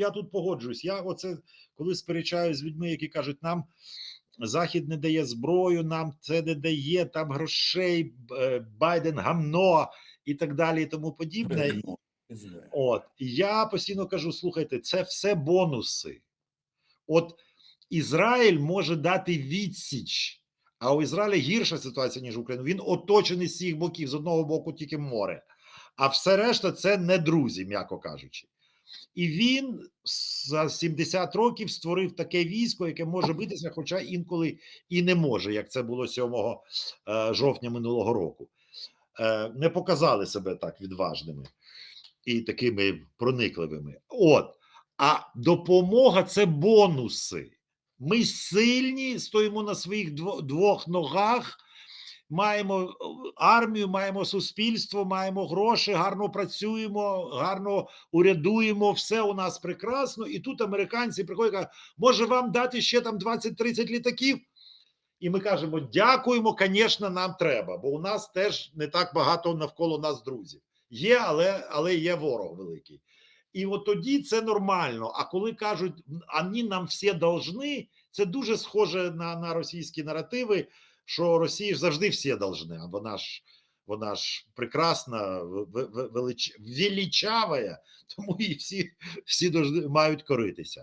я тут погоджуюсь. Я оце коли сперечаюсь з людьми, які кажуть, нам Захід не дає зброю, нам це не дає там грошей, е, Байден гамно і так далі, і тому подібне. От я постійно кажу: слухайте, це все бонуси. От Ізраїль може дати відсіч, а у Ізраїля гірша ситуація, ніж Україна. Він оточений з всіх боків, з одного боку тільки море, а все решта це не друзі, м'яко кажучи. І він за 70 років створив таке військо, яке може битися, хоча інколи і не може, як це було 7 е, жовтня минулого року. Е, Не показали себе так відважними і такими проникливими. От, а допомога це бонуси. Ми сильні, стоїмо на своїх двох ногах, маємо е, армію, маємо суспільство, маємо гроші, гарно працюємо, гарно урядуємо, все у нас прекрасно. І тут американці приходять, кажуть, може вам дати ще там 20-30 літаків? І ми кажемо: дякуємо, звісно, нам треба, бо у нас теж не так багато навколо нас друзів. Є, але, але є ворог великий. І от тоді це нормально. А коли кажуть, вони нам всі должны, це дуже схоже на, на російські наративи, що Росії завжди всі должны, а вона ж. Вона ж прекрасна, велич, величавая, тому і всі, всі должны, мають коритися.